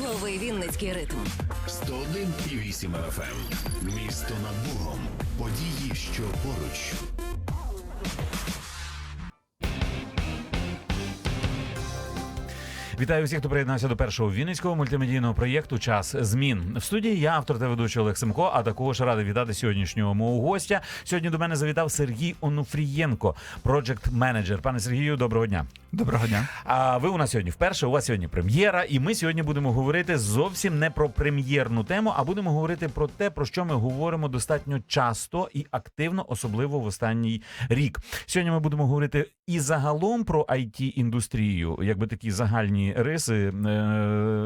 Лови Вінницький ритм. 101,8 FM. ем. Місто над Богом. Події, що поруч. Вітаю всіх, хто приєднався до першого вінницького мультимедійного проєкту Час змін в студії. Я автор та ведучий Олег Семко. А також радий вітати сьогоднішнього мого гостя. Сьогодні до мене завітав Сергій Онуфрієнко, проджект менеджер. Пане Сергію, доброго дня. Доброго дня. А ви у нас сьогодні вперше. У вас сьогодні прем'єра, і ми сьогодні будемо говорити зовсім не про прем'єрну тему, а будемо говорити про те, про що ми говоримо достатньо часто і активно, особливо в останній рік. Сьогодні ми будемо говорити і загалом про it індустрію, якби такі загальні риси, е,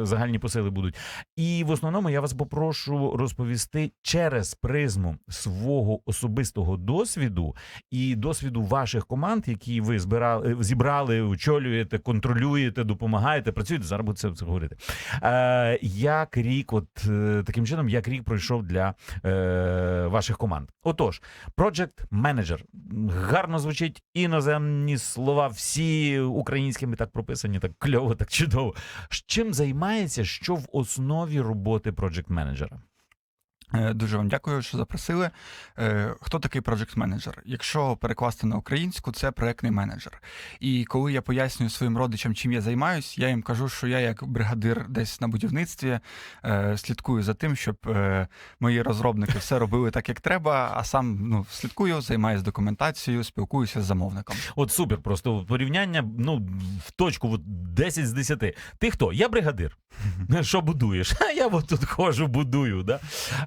загальні посили будуть. І в основному я вас попрошу розповісти через призму свого особистого досвіду і досвіду ваших команд, які ви збирали, зібрали, очолюєте, контролюєте, допомагаєте, працюєте. Зараз буде це, це говорити. Е, як рік, от е, таким чином, як рік пройшов для е, ваших команд? Отож, Project Manager. гарно звучить іноземні слова, всі українськими так прописані, так кльово, так чудово. Чим займається, що в основі роботи Project менеджера? Е, Дуже вам дякую, що запросили. Е, Хто такий проджект менеджер? Якщо перекласти на українську, це проектний менеджер. І коли я пояснюю своїм родичам, чим я займаюсь, я їм кажу, що я як бригадир десь на будівництві е, слідкую за тим, щоб мої розробники все робили так, як треба, а сам ну, слідкую, займаюся документацією, спілкуюся з замовником. От супер, просто порівняння, ну, в точку, от 10 з 10. Ти хто? Я бригадир. Що будуєш? А я от тут ходжу, будую. Да?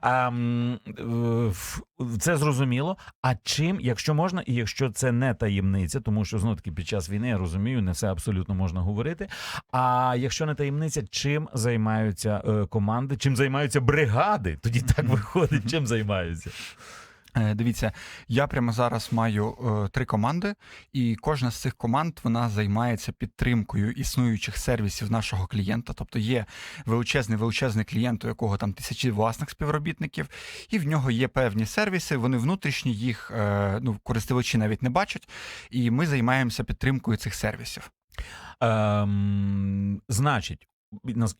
А, м, е, ф- це зрозуміло. А чим, якщо можна, і якщо це не таємниця, тому що знову таки під час війни я розумію, не все абсолютно можна говорити. А якщо не таємниця, чим займаються е, команди, чим займаються бригади? Тоді так виходить, чим займаються. Е, Дивіться, я прямо зараз маю е, три команди, і кожна з цих команд вона займається підтримкою існуючих сервісів нашого клієнта. Тобто є величезний величезний клієнт, у якого там тисячі власних співробітників, і в нього є певні сервіси. Вони внутрішні, їх е, ну користувачі навіть не бачать. І ми займаємося підтримкою цих сервісів. Ем, значить,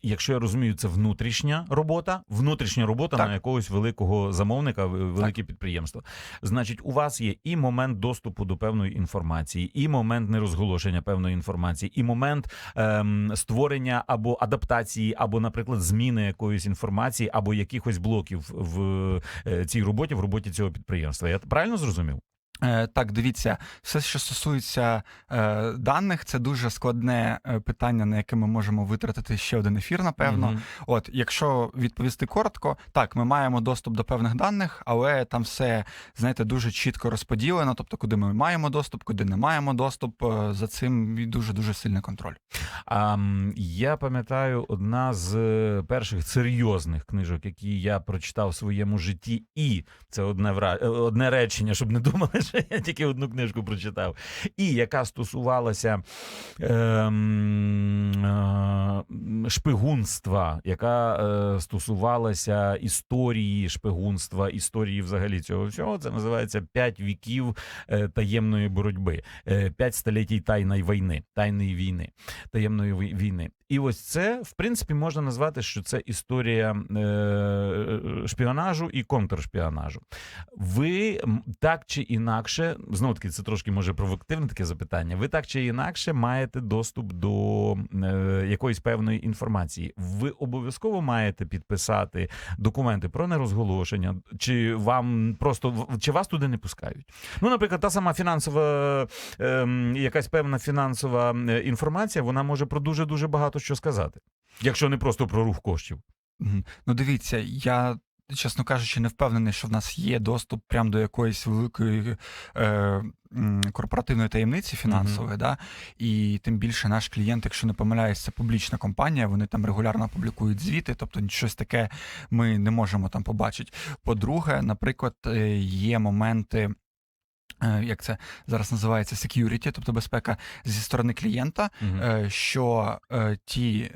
якщо я розумію, це внутрішня робота, внутрішня робота Так. на якогось великого замовника, велике підприємство. Значить, у вас є і момент доступу до певної інформації, і момент нерозголошення певної інформації, і момент ем, створення або адаптації, або, наприклад, зміни якоїсь інформації, або якихось блоків в е, цій роботі, в роботі цього підприємства. Я правильно зрозумів? Е, Так, дивіться, все, що стосується е, даних, це дуже складне е, питання, на яке ми можемо витратити ще один ефір, напевно. Мгм. От, якщо відповісти коротко, так, ми маємо доступ до певних даних, але там все, знаєте, дуже чітко розподілено. Тобто, куди ми маємо доступ, куди не маємо доступ. е, За цим дуже дуже сильний контроль. А, я пам'ятаю, одна з перших серйозних книжок, які я прочитав в своєму житті, і це одне вра... одне речення, щоб не думали, що я тільки одну книжку прочитав, і яка стосувалася ем, е, шпигунства, яка е, стосувалася історії шпигунства, історії взагалі цього всього. Це називається П'ять віків е, таємної боротьби, е, п'ять столітій тайної війни, тайної війни таємної війни. І ось це, в принципі, можна назвати, що це історія е, шпіонажу і контршпіонажу. Ви так чи інакше, знову таки, це трошки може провокативне таке запитання. Ви так чи інакше маєте доступ до е, якоїсь певної інформації. Ви обов'язково маєте підписати документи про нерозголошення, чи вам просто чи вас туди не пускають? Ну, наприклад, та сама фінансова ем, якась певна фінансова е, інформація, вона може про дуже дуже багато що сказати, якщо не просто про рух коштів. Ну, дивіться, я. Чесно кажучи, не впевнений, що в нас є доступ прямо до якоїсь великої е, корпоративної таємниці фінансової, да? і тим більше наш клієнт, якщо не помиляюсь, це публічна компанія, вони там регулярно публікують звіти, тобто щось таке ми не можемо там побачити. По-друге, наприклад, е, є моменти. Е, Як це зараз називається security, тобто безпека зі сторони клієнта, е, що е, ті,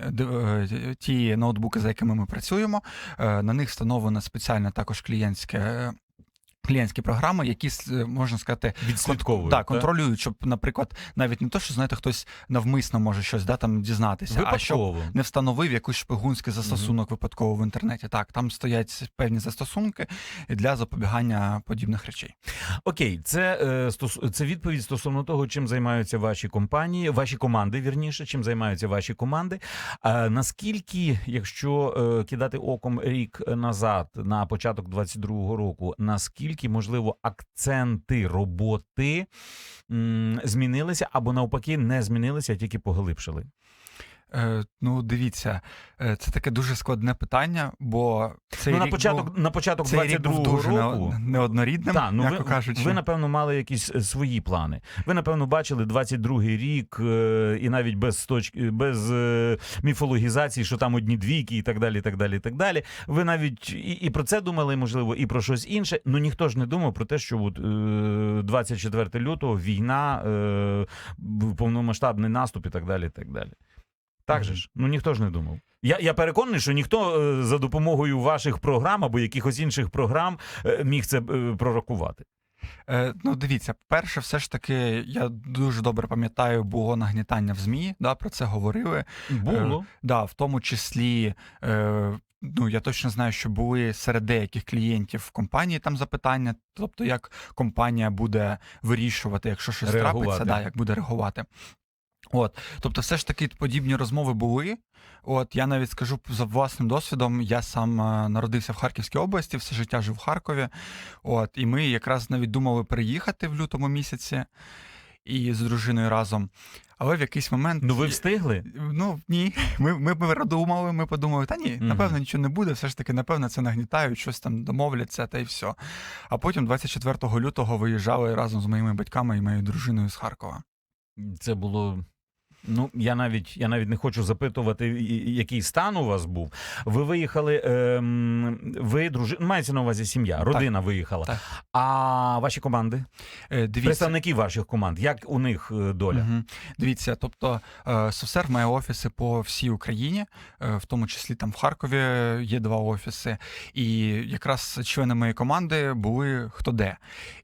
ті ноутбуки, за якими ми працюємо, на них встановлена спеціальна також клієнтське. Е, Клієнтські програми, які можна сказати, Відслідковують. да, контролюють, щоб, наприклад, навіть не то, що знаєте, хтось навмисно може щось да, там дізнатися, а щоб не встановив якийсь шпигунський застосунок випадково в інтернеті. Так, там стоять певні застосунки для запобігання подібних речей. Окей, це, е, це відповідь стосовно того, чим займаються ваші компанії, ваші команди, вірніше, чим займаються ваші команди. А наскільки, якщо е, кидати оком рік назад на початок 22-го року, наскільки можливо акценти роботи змінилися або навпаки не змінилися, а тільки поглибшили? Е, ну, дивіться, е, це таке дуже складне питання, бо цей ну, на рік початок, був, на початок цей рік був 22-го дуже року. не- неоднорідним, Так, ну ви, кажучи. ви, напевно, мали якісь е, свої плани. Ви, напевно, бачили 22-й рік, і навіть без точки, без міфологізації, що там одні двійки і так далі. і так далі, і так далі. Ви навіть і, і про це думали, можливо, і про щось інше. Ну ніхто ж не думав про те, що от, е, 24 лютого війна, повномасштабний наступ і так далі. і так далі. Так же ж, ну ніхто ж не думав. Я, я переконаний, що ніхто е, за допомогою ваших програм або якихось інших програм е, міг це е, пророкувати. Е, ну, дивіться, перше, все ж таки, я дуже добре пам'ятаю, було нагнітання в ЗМІ, да, про це говорили. Було. Да, в тому числі. Е, Ну, я точно знаю, що були серед деяких клієнтів в компанії там запитання, тобто як компанія буде вирішувати, якщо щось Реагувати. трапиться, да, як буде реагувати. От, тобто, все ж таки подібні розмови були. От я навіть скажу за власним досвідом, я сам е, народився в Харківській області, все життя жив в Харкові. От, і ми якраз навіть думали переїхати в лютому місяці і з дружиною разом. Але в якийсь момент Ну ви встигли? Ну ні, ми, ми передумали, ми подумали, та ні, напевно, нічого не буде, все ж таки, напевно, це нагнітають, щось там домовляться, та й все. А потім 24 лютого виїжджали разом з моїми батьками і моєю дружиною з Харкова. Це було. Ну, я навіть я навіть не хочу запитувати, який стан у вас був. Ви виїхали, ем, ви дружина, ну, мається на увазі сім'я, родина виїхала. Так. А ваші команди, Е, Дивіться, представники ваших команд, як у них е, доля? Мгм. Дивіться, тобто е, має офіси по всій Україні, в тому числі там в Харкові є два офіси. І якраз члени моєї команди були хто де.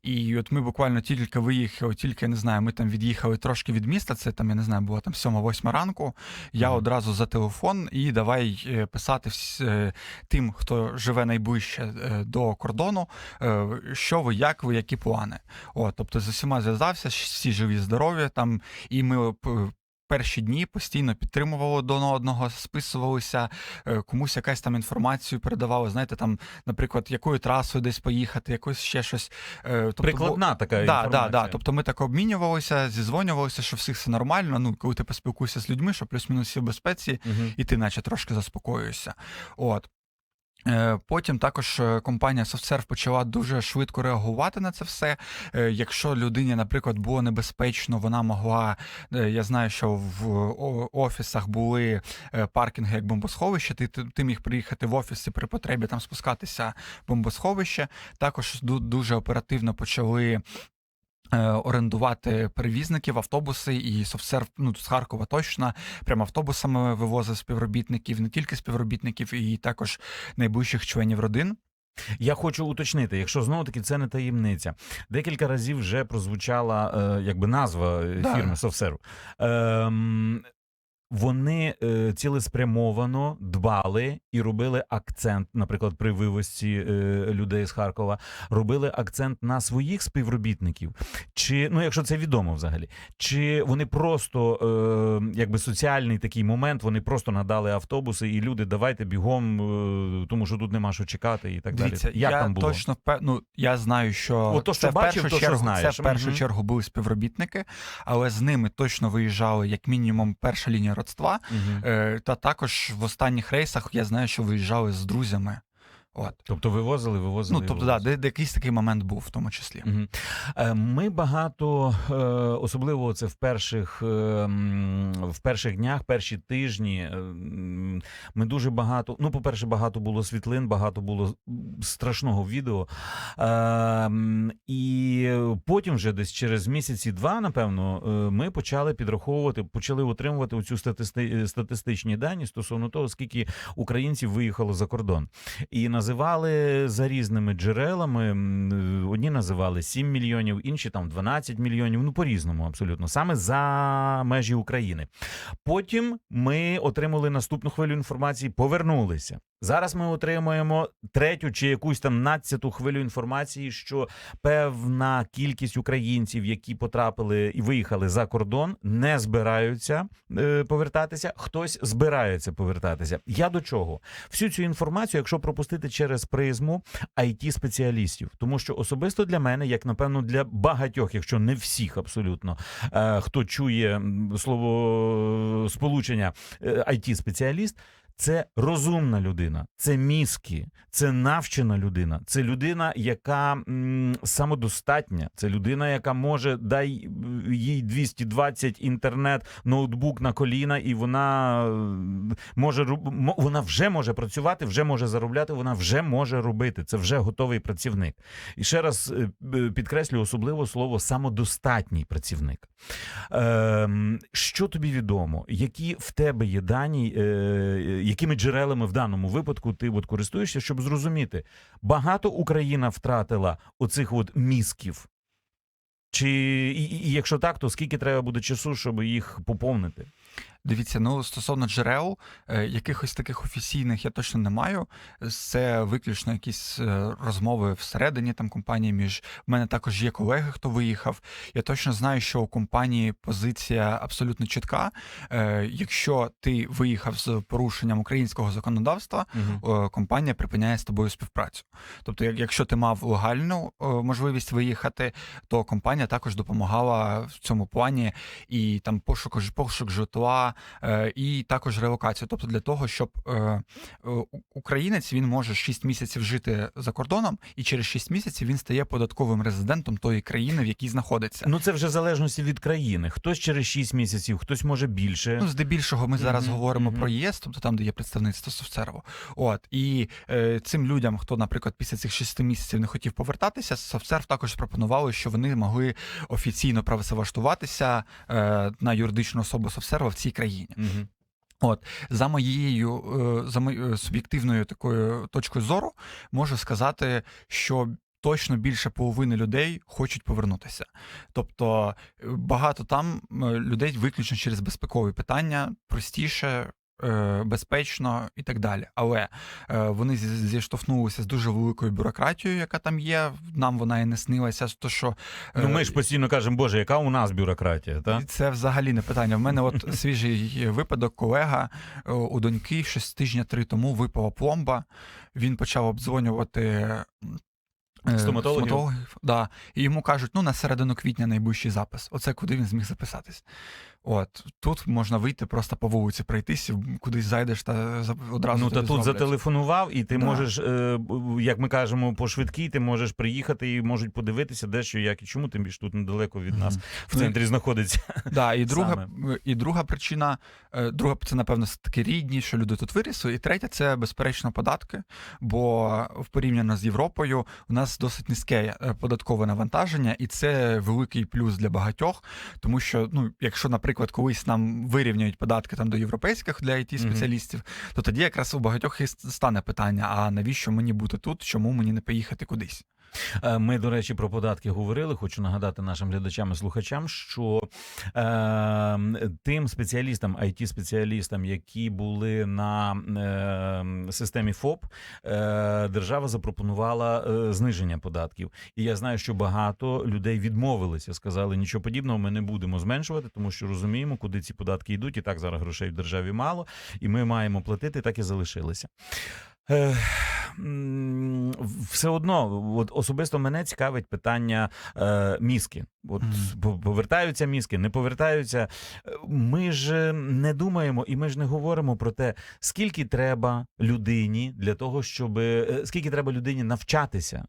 І от ми буквально тільки виїхали, тільки не знаю, ми там від'їхали трошки від міста. Це там, я не знаю, було там 7-8 ранку. Я одразу за телефон і давай е, писати е, тим, хто живе найближче е, до кордону, що ви, як ви, які плани. О, тобто з усіма зв'язався, всі живі, здорові там, і ми перші дні постійно підтримували до одного, списувалися, е, комусь якась там інформацію передавали. Знаєте, там, наприклад, якою трасою десь поїхати, якось ще щось. Е, тобто, Прикладна така Да, інформація. да, да. Тобто ми так обмінювалися, зізвонювалися, що всіх все нормально. Ну, коли ти поспілкуєшся з людьми, що плюс-мінус всі в безпеці, угу. і ти наче трошки заспокоюєшся. От. Е, Потім також е, компанія SoftServe почала дуже швидко реагувати на це все. Е, Якщо людині, наприклад, було небезпечно, вона могла. Я знаю, що в офісах були паркінги як бомбосховище. Ти, ти міг приїхати в офіс і при потребі там спускатися в бомбосховище. Також ду- дуже оперативно почали. Е, Орендувати перевізників, автобуси і софтсерв ну, з Харкова точно прямо автобусами вивозив співробітників, не тільки співробітників, і також найближчих членів родин. Я хочу уточнити, якщо знову таки це не таємниця. Декілька разів вже прозвучала е, якби назва е, Да. фірми SoftServe. Ем, вони е, цілеспрямовано дбали і робили акцент, наприклад, при вивозці е, людей з Харкова, робили акцент на своїх співробітників. Чи ну, якщо це відомо взагалі, чи вони просто е, якби соціальний такий момент, вони просто надали автобуси, і люди давайте бігом, е, тому що тут нема що чекати, і так Дивіться, далі. Як я там було? точно впев... ну, я знаю, що От то, що це бачив, першу то, що чергу, знаєш. це в першу Мгм. чергу були співробітники, але з ними точно виїжджали як мінімум перша лінія родства. Мгм. Е, та також в останніх рейсах я знаю, що виїжджали з друзями. От. Тобто вивозили, вивозили. Ну, тобто, да, вивозили. де, де якийсь такий момент був в тому числі. Е, Ми багато, е, особливо це в перших, в перших днях, перші тижні, ми дуже багато. Ну, по-перше, багато було світлин, багато було страшного відео. Е, потім, вже десь через місяці два, напевно, е, ми почали підраховувати, почали отримувати оцю статисти, статистичні дані стосовно того, скільки українців виїхало за кордон. І називали за різними джерелами. е, Одні називали 7 мільйонів, інші там 12 мільйонів. Ну по-різному, абсолютно, саме за межі України. Потім ми отримали наступну хвилю інформації, повернулися. Зараз ми отримуємо третю чи якусь там надцяту хвилю інформації, що певна кількість українців, які потрапили і виїхали за кордон, не збираються е, повертатися. Хтось збирається повертатися. Я до чого? Всю цю інформацію, якщо пропустити через призму it спеціалістів, тому що особисто для мене, як напевно для багатьох, якщо не всіх абсолютно, е, хто чує слово сполучення it спеціаліст це розумна людина, це мізки, це навчена людина, це людина, яка м, самодостатня, це людина, яка може дай е, їй 220 інтернет, ноутбук на коліна, і вона е, може вона вже може працювати, вже може заробляти, вона вже може робити. Це вже готовий працівник. І ще раз е, підкреслю особливо слово самодостатній працівник. Ем, що тобі відомо? Які в тебе є дані, е, якими джерелами в даному випадку ти от користуєшся, щоб зрозуміти, багато Україна втратила оцих от мізків? Чи і, і, якщо так, то скільки треба буде часу, щоб їх поповнити? Дивіться, ну стосовно джерел, е, якихось таких офіційних я точно не маю. Це виключно якісь е, розмови всередині там компанії. Між в мене також є колеги, хто виїхав. Я точно знаю, що у компанії позиція абсолютно чітка. Е, Якщо ти виїхав з порушенням українського законодавства, е, компанія припиняє з тобою співпрацю. Тобто, якщо ти мав легальну можливість виїхати, то компанія також допомагала в цьому плані і там пошук, пошук житла, і також релокацію. Тобто для того, щоб е, е, українець він може 6 місяців жити за кордоном, і через 6 місяців він стає податковим резидентом тої країни, в якій знаходиться. Ну це вже в залежності від країни. Хтось через 6 місяців, хтось може більше. Ну, здебільшого, ми зараз Мгм, говоримо мгм. про ЄС, тобто там, де є представництво софтсерву. От і е, цим людям, хто, наприклад, після цих шести місяців не хотів повертатися, софтсерв також пропонували, що вони могли офіційно працевлаштуватися е, на юридичну особу софтсерва в цій країні. Мгм. От за моєю е, за моєю суб'єктивною такою точкою зору, можу сказати, що. Точно більше половини людей хочуть повернутися. Тобто е, багато там е, людей виключно через безпекові питання, простіше, е, безпечно і так далі. Але е, вони зіштовхнулися з дуже великою бюрократією, яка там є. Нам вона і не снилася. То що е, Ну ми ж постійно кажемо, Боже, яка у нас бюрократія, та? Це взагалі не питання. В мене от свіжий випадок, колега е, у доньки щось тижня три тому випала пломба. Він почав обдзвонювати. е, Стоматологів? да. І йому кажуть, ну на середину квітня найближчий запис. Оце куди він зміг записатись. От тут можна вийти просто по вулиці, пройтись, кудись зайдеш та одразу. Ну та тут зроблять. зателефонував, і ти Да. можеш, е, як ми кажемо, по швидкій, ти можеш приїхати і можуть подивитися, де що, як і чому, тим більше тут недалеко від нас Мгм. в Ну, центрі знаходиться. Да, і друга, Саме. і друга причина, е, друга це, напевно, таки рідні, що люди тут вирісли. І третя це безперечно податки. Бо в порівняно з Європою у нас досить низьке е, податкове навантаження, і це великий плюс для багатьох. Тому що, ну, якщо, наприклад, колись нам вирівняють податки там до європейських для it спеціалістів, то тоді якраз у багатьох і стане питання: а навіщо мені бути тут? Чому мені не поїхати кудись? Е, Ми, до речі, про податки говорили. Хочу нагадати нашим глядачам і слухачам, що е, тим спеціалістам, it спеціалістам які були на е, системі ФОП, е, держава запропонувала е, зниження податків. І я знаю, що багато людей відмовилися, сказали, нічого подібного, ми не будемо зменшувати, тому що розуміємо, куди ці податки йдуть, і так зараз грошей в державі мало, і ми маємо платити, так і залишилися. Все одно, от особисто мене цікавить питання е, мізки. От mm. повертаються мізки, не повертаються. Ми ж не думаємо і ми ж не говоримо про те, скільки треба людині для того, щоб е, скільки треба людині навчатися.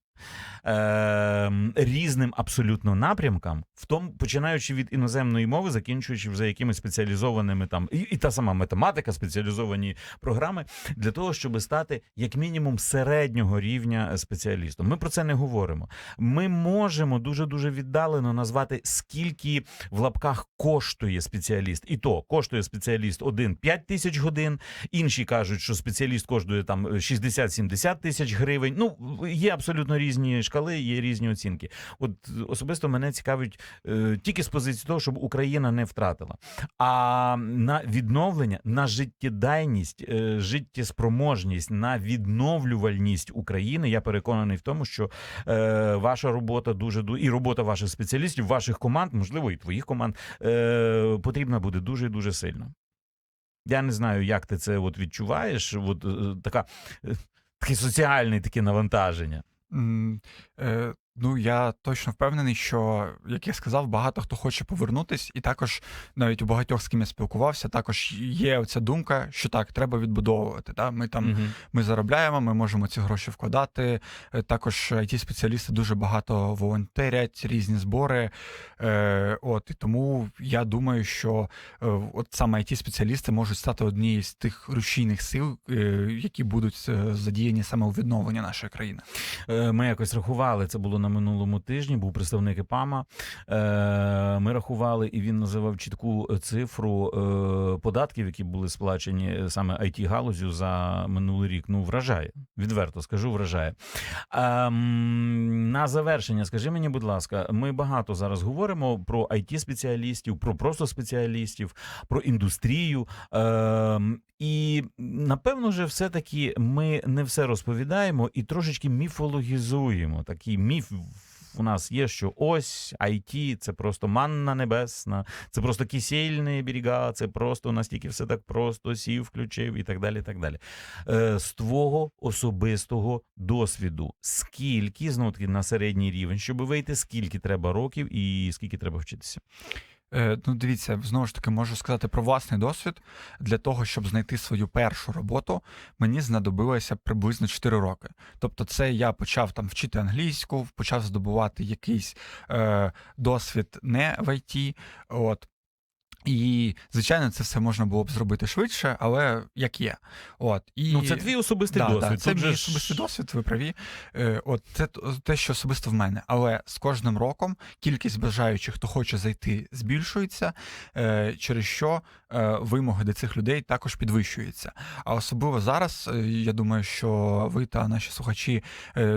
Е, різним абсолютно напрямкам, в тому починаючи від іноземної мови, закінчуючи вже якимись спеціалізованими там і, і та сама математика, спеціалізовані програми для того, щоб стати як мінімум середнього рівня спеціалістом. Ми про це не говоримо. Ми можемо дуже дуже віддалено назвати, скільки в лапках коштує спеціаліст. І то коштує спеціаліст один 5 тисяч годин. Інші кажуть, що спеціаліст коштує там 60-70 тисяч гривень. Ну є абсолютно різні шкали, є різні оцінки. От особисто мене цікавить е, тільки з позиції того, щоб Україна не втратила. А на відновлення, на життєдайність, е, життєспроможність, на відновлювальність України. Я переконаний в тому, що е, ваша робота дуже і робота ваших спеціалістів, ваших команд, можливо, і твоїх команд, е, потрібна буде дуже і дуже сильно. Я не знаю, як ти це от відчуваєш. От, е, така, е, таке соціальне таке навантаження. М, е, Ну, я точно впевнений, що, як я сказав, багато хто хоче повернутись, і також навіть у багатьох з ким я спілкувався, також є оця думка, що так, треба відбудовувати. Да? Ми там Мгм. ми заробляємо, ми можемо ці гроші вкладати. Е, Також it спеціалісти дуже багато волонтерять, різні збори. Е, От і тому я думаю, що е, от саме it спеціалісти можуть стати однією з тих рушійних сил, е, які будуть задіяні саме у відновленні нашої країни. Ми якось рахували, це було на минулому тижні. Був представник ІПАМа. Е, Ми рахували, і він називав чітку цифру е, податків, які були сплачені е, саме it галузю за минулий рік. Ну, вражає. Відверто скажу, вражає. Ем, На завершення, скажи мені, будь ласка, ми багато зараз говоримо про it спеціалістів, про просто спеціалістів, про індустрію. І напевно, вже все-таки ми не все розповідаємо і трошечки міфологізуємо. Такий міф у нас є, що ось IT – це просто манна небесна, це просто кисельні берега, це просто настільки все так просто сів, включив і так далі. так далі. Е, З твого особистого досвіду, скільки знову таки на середній рівень, щоб вийти, скільки треба років і скільки треба вчитися? Е, Ну, дивіться, знову ж таки можу сказати про власний досвід. Для того, щоб знайти свою першу роботу, мені знадобилося приблизно 4 роки. Тобто, це я почав там вчити англійську, почав здобувати якийсь е, досвід не в ІТ. От. І, звичайно, це все можна було б зробити швидше, але як є. От. І... Ну, це твій особистий Да, досвід. Да, це Тут мій ж- особистий досвід, ви праві. Е, От це те, що особисто в мене. Але з кожним роком кількість бажаючих, хто хоче зайти, збільшується, е, через що е, вимоги до цих людей також підвищуються. А особливо зараз, я думаю, що ви та наші слухачі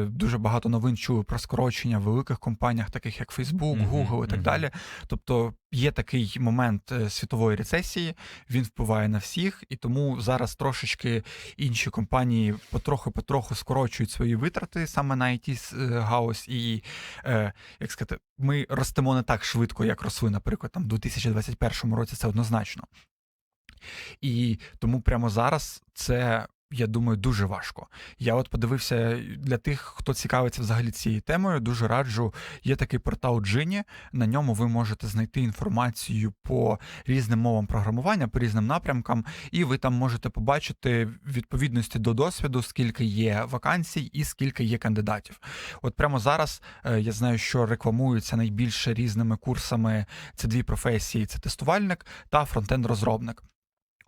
дуже багато новин чули про скорочення в великих компаніях, таких як Facebook, Google і так мгм. далі. Тобто є такий момент світової рецесії, він впливає на всіх, і тому зараз трошечки інші компанії потроху-потроху скорочують свої витрати саме на it гаус і е, як сказати, ми ростемо не так швидко, як росли, наприклад, там в 2021 році. Це однозначно. І тому прямо зараз це. Я думаю, дуже важко. Я от подивився для тих, хто цікавиться взагалі цією темою. Дуже раджу. Є такий портал Джині. На ньому ви можете знайти інформацію по різним мовам програмування, по різним напрямкам, і ви там можете побачити відповідності до досвіду, скільки є вакансій і скільки є кандидатів. От прямо зараз е, я знаю, що рекламуються найбільше різними курсами. Це дві професії: це тестувальник та фронтенд-розробник.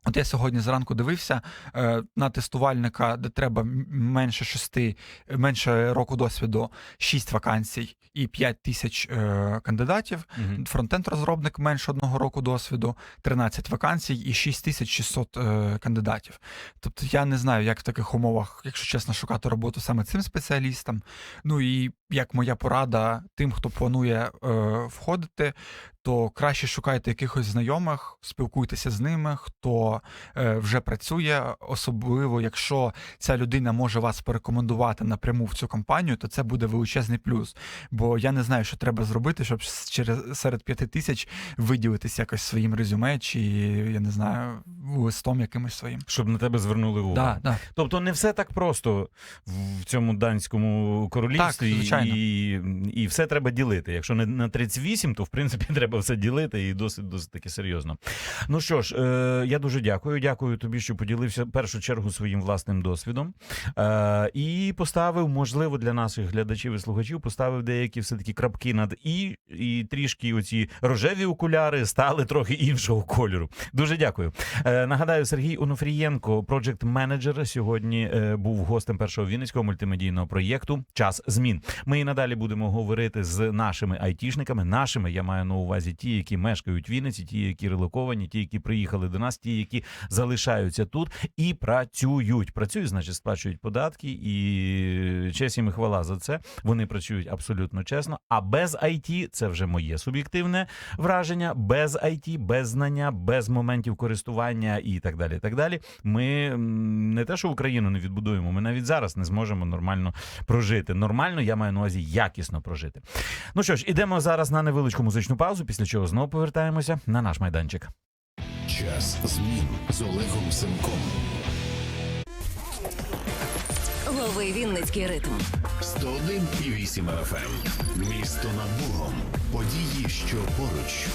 От я сьогодні зранку дивився е, на тестувальника, де треба менше шести, менше року досвіду, 6 вакансій і 5 тисяч е, кандидатів. Мгм. Фронтенд-розробник менше одного року досвіду, 13 вакансій і 6600 е, кандидатів. Тобто я не знаю, як в таких умовах, якщо чесно, шукати роботу саме цим спеціалістам. Ну і як моя порада тим, хто планує входити, то краще шукайте якихось знайомих, спілкуйтеся з ними, хто е, вже працює, особливо якщо ця людина може вас порекомендувати напряму в цю компанію, то це буде величезний плюс. Бо я не знаю, що треба зробити, щоб через серед п'яти тисяч виділитися якось своїм резюме, чи я не знаю, листом якимось своїм. Щоб на тебе звернули увагу. Да, да. Тобто не все так просто в цьому данському королівстві, Так, звичайно. і, і все треба ділити. Якщо не на 38, то в принципі треба все ділити і досить досить таки серйозно. Ну що ж, е, я дуже дякую. Дякую тобі, що поділився в першу чергу своїм власним досвідом. Е, і поставив, можливо, для наших глядачів і слухачів, поставив деякі все таки крапки над і, і трішки оці рожеві окуляри стали трохи іншого кольору. Дуже дякую. Е, нагадаю, Сергій Онуфрієнко, проджект менеджер, сьогодні е, був гостем першого вінницького мультимедійного проєкту Час змін. Ми і надалі будемо говорити з нашими айтішниками. Нашими я маю на увазі ті, які мешкають в Вінниці, ті, які релоковані, ті, які приїхали до нас, ті, які залишаються тут і працюють. Працюють, значить, сплачують податки, і честь їм і хвала за це. Вони працюють абсолютно чесно. А без IT, це вже моє суб'єктивне враження. Без IT, без знання, без моментів користування і так далі. Так далі. Ми не те, що Україну не відбудуємо, ми навіть зараз не зможемо нормально прожити. Нормально, я маю на увазі якісно прожити. Ну що ж, ідемо зараз на невеличку музичну паузу, після чого знову повертаємося на наш майданчик. Час змін з Олегом Семком. Лови Вінницький ритм. 101,8 FM. Місто над Богом. Події, що поруч.